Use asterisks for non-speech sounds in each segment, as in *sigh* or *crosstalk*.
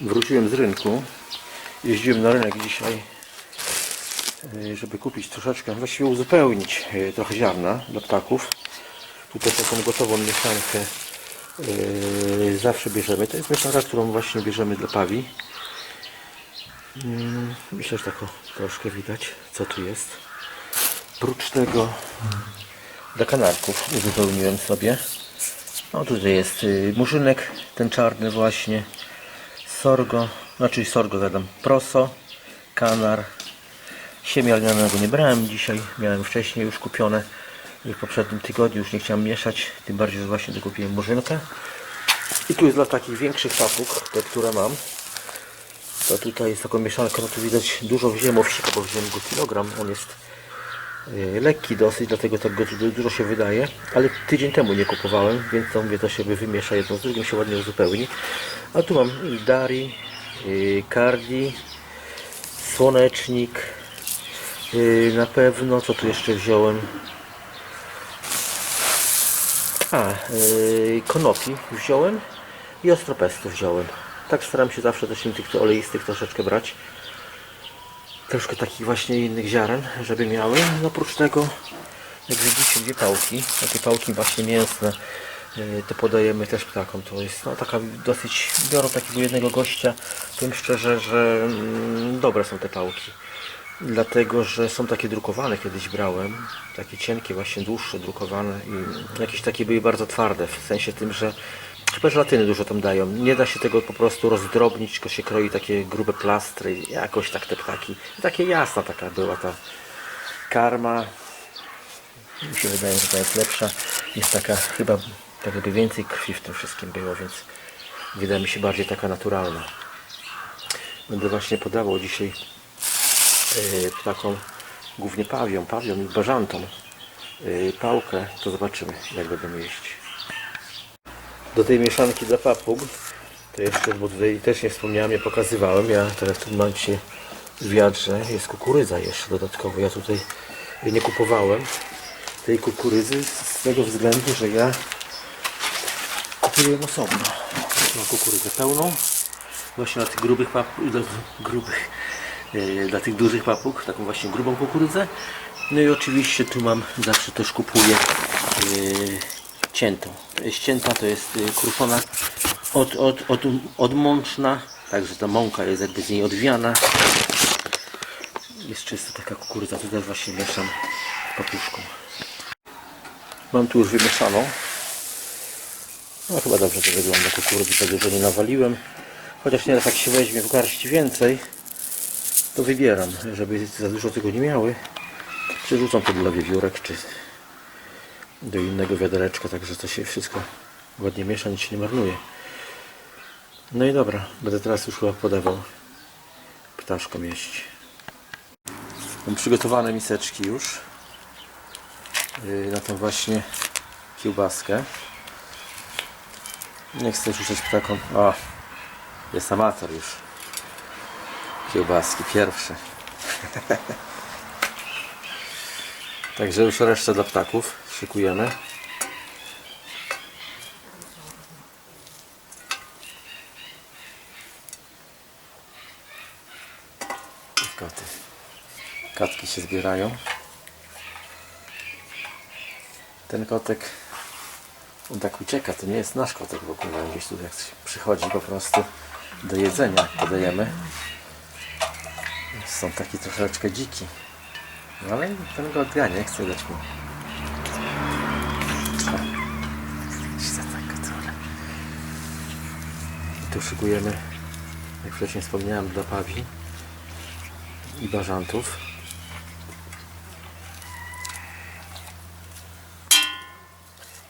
Wróciłem z rynku. Jeździłem na rynek dzisiaj, y, żeby kupić troszeczkę, właściwie uzupełnić y, trochę ziarna dla ptaków. Tutaj taką gotową mieszankę y, zawsze bierzemy. To jest mieszanka, którą właśnie bierzemy dla pawi. Mm, Myślę, że tak troszkę widać, co tu jest. Prócz tego dla kanarków uzupełniłem sobie. No tutaj jest y, murzynek, ten czarny właśnie, sorgo, znaczy sorgo gadam, proso, kanar, siemię lnianego nie brałem dzisiaj, miałem wcześniej już kupione w poprzednim tygodniu, już nie chciałem mieszać, tym bardziej, że właśnie dokupiłem murzynkę. I tu jest dla takich większych papug, te które mam. To tutaj jest taką mieszanką, no tu widać dużo wziąłem owsika, bo wziąłem go kilogram, on jest e, lekki dosyć, dlatego tak go du- dużo się wydaje, ale tydzień temu nie kupowałem, więc to mówię, to się wymiesza jedno z drugim, się ładnie uzupełni. A tu mam Dari, Cardi, Słonecznik, y, na pewno, co tu jeszcze wziąłem? A, y, konopi wziąłem i ostropestu wziąłem. Tak staram się zawsze też tych oleistych troszeczkę brać troszkę takich właśnie innych ziaren, żeby miały. No oprócz tego, jak widzicie, dwie pałki, takie pałki właśnie mięsne, to podajemy też ptakom. To jest no, taka dosyć, biorą takiego jednego gościa, powiem szczerze, że mm, dobre są te pałki. Dlatego, że są takie drukowane, kiedyś brałem, takie cienkie, właśnie dłuższe, drukowane i jakieś takie były bardzo twarde, w sensie tym, że chyba żelatyny dużo tam dają. Nie da się tego po prostu rozdrobnić, tylko się kroi takie grube plastry, jakoś tak te ptaki. Takie jasna taka była ta karma. Mi się wydaje, że ta jest lepsza. Jest taka chyba tak jakby więcej krwi w tym wszystkim było, więc wydaje mi się bardziej taka naturalna. Będę właśnie podawał dzisiaj yy, ptakom, głównie pawiom, pawiom i bażantom yy, pałkę, to zobaczymy jak będą jeść. Do tej mieszanki dla papug, to jeszcze, bo tutaj też nie wspomniałem, ja pokazywałem, ja teraz tu mam się w wiadrze, jest kukurydza jeszcze dodatkowo, ja tutaj nie kupowałem tej kukurydzy z tego względu, że ja kupiłem osobno. Mam kukurydzę pełną, właśnie dla tych grubych papug, dla grubych, e, dla tych dużych papug, taką właśnie grubą kukurydzę. No i oczywiście tu mam, zawsze też kupuję e, ciętą. To jest cięta, to jest e, kruszona od, od, od, odmączna, także ta mąka jest jakby z niej odwiana. Jest czysta taka kukurydza, tu też właśnie mieszam papuszką. Mam tu już wymieszaną. No chyba dobrze to wygląda kukurydzy, za dużo nie nawaliłem. Chociaż nieraz jak się weźmie w garść więcej, to wybieram, żeby za dużo tego nie miały. Przerzucam to dla wiewiórek, czy do innego wiadereczka, także to się wszystko ładnie miesza, nic się nie marnuje. No i dobra, będę teraz już chyba podawał ptaszkom jeść. Mam przygotowane miseczki już yy, na tą właśnie kiełbaskę. Nie chcę rzucać ptakom. O, jest amator już. Kiełbaski pierwsze. *laughs* Także już resztę dla ptaków szykujemy. Koty. Katki się zbierają. Ten kotek on tak ucieka, to nie jest nasz kotek w ogóle. Gdzieś tu jak przychodzi po prostu do jedzenia podajemy. Są taki troszeczkę dziki. No ale ten go odgania, nie chce dać mu. I tu szykujemy, jak wcześniej wspomniałem, dla pawi i bażantów.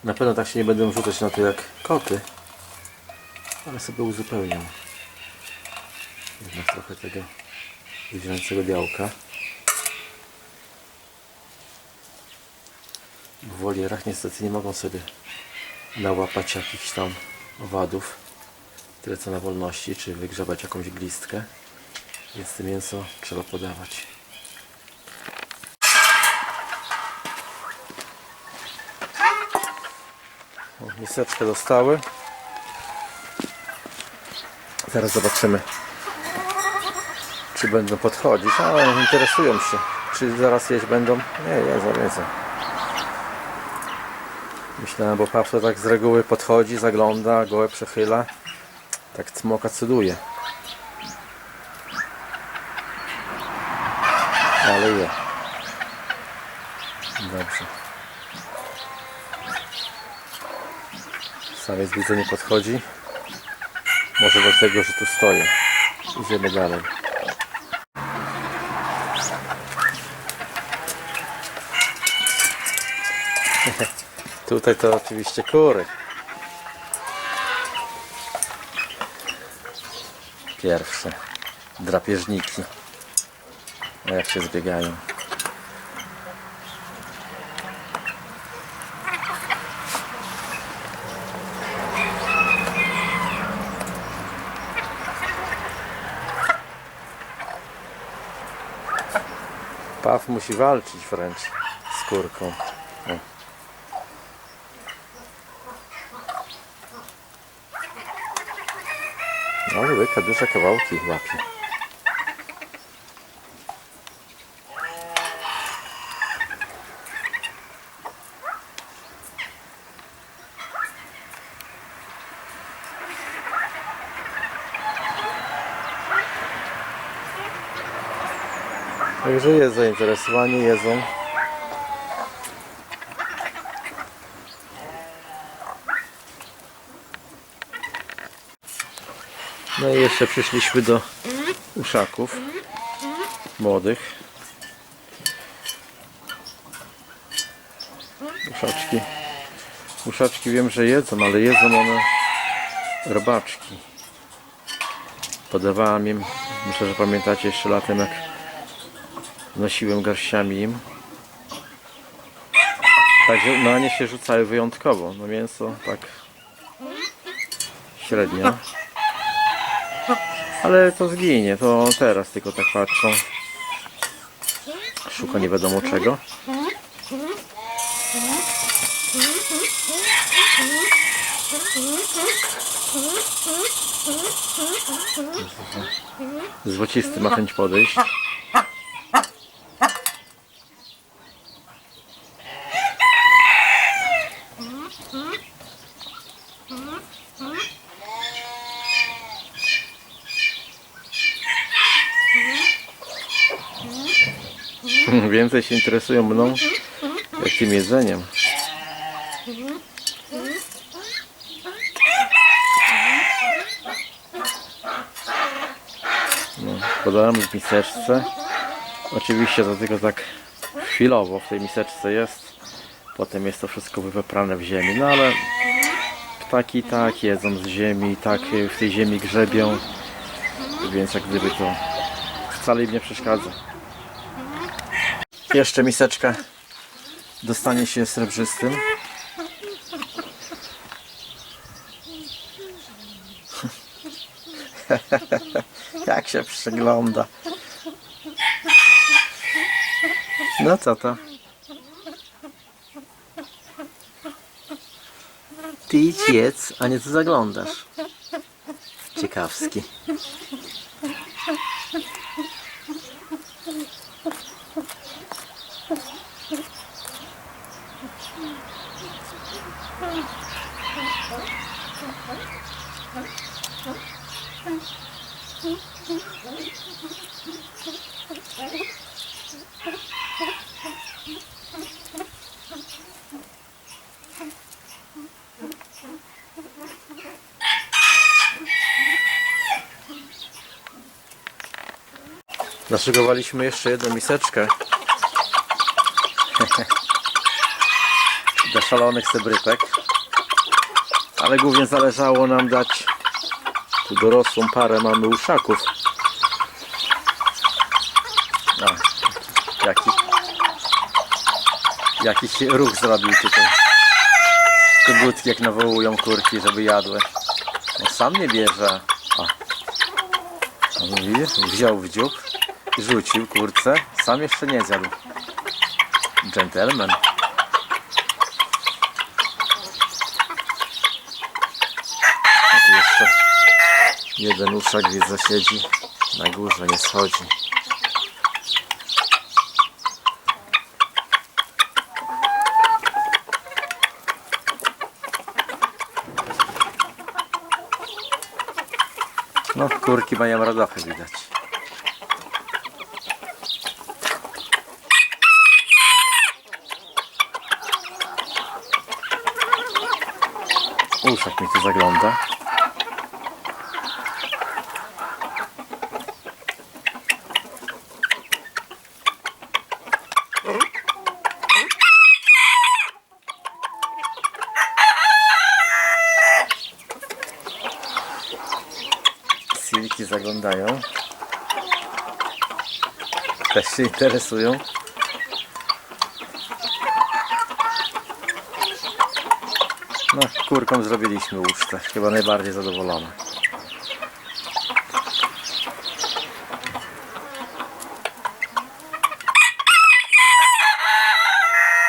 Na pewno tak się nie będę rzucać na to jak koty, ale sobie uzupełniam. Jednak trochę tego zwierzęcego białka. W wolierach niestety nie mogą sobie nałapać jakichś tam owadów, tyle co na wolności, czy wygrzebać jakąś glistkę, więc to mięso trzeba podawać. Miseczkę dostały. Zaraz zobaczymy, czy będą podchodzić. A, interesują się. Czy zaraz jeść będą? Nie, jedzą, jedzą. Myślałem, bo Paw to tak z reguły podchodzi, zagląda, gołę przechyla. Tak cmoka cuduje. Ale je. Dobrze. Samiec widzę nie podchodzi. Może do tego, że tu stoję. Idziemy dalej. *laughs* Tutaj to oczywiście kury. Pierwsze drapieżniki. Jak się zbiegają. Paw musi walczyć wręcz z kurką. O. No, łyka duże kawałki łapie. Także jest zainteresowanie, jedzą. No i jeszcze przyszliśmy do uszaków młodych. Uszaczki. Uszaczki wiem, że jedzą, ale jedzą one robaczki. Podawałem im, myślę, że pamiętacie jeszcze latem jak nosiłem garściami. Także na nie się rzucały wyjątkowo. No mięso tak średnio. Ale to zginie, to teraz tylko tak patrzą. Szuka nie wiadomo czego. Złocisty ma chęć podejść. Więcej się interesują mną jak tym jedzeniem. No, podałem w miseczce. Oczywiście to tylko tak chwilowo w tej miseczce jest. Potem jest to wszystko wypeprane w ziemi. No ale ptaki tak jedzą z ziemi, tak w tej ziemi grzebią. Więc jak gdyby to wcale im nie przeszkadza. Jeszcze miseczka dostanie się srebrzystym. *laughs* Jak się przygląda. No co to? Ty idź jedz, a nie tu zaglądasz. Ciekawski. Naszykowaliśmy jeszcze jedną miseczkę *laughs* dla szalonych sebrytek, ale głównie zależało nam dać tu dorosłą parę mamy uszaków. A, jaki, jakiś ruch zrobił tutaj. Kogutki jak nawołują kurki, żeby jadły. On sam nie bierze. O. A widzisz? Wziął w dziób, rzucił kurce, sam jeszcze nie zjadł. Gentleman. A tu jeszcze Jeden uszak widzę siedzi na górze, nie schodzi. No, kurki mają radochy widać. Uszak mi tu zagląda. Silki zaglądają. Też się interesują. No, kurkom zrobiliśmy ucztę. Chyba najbardziej zadowolona.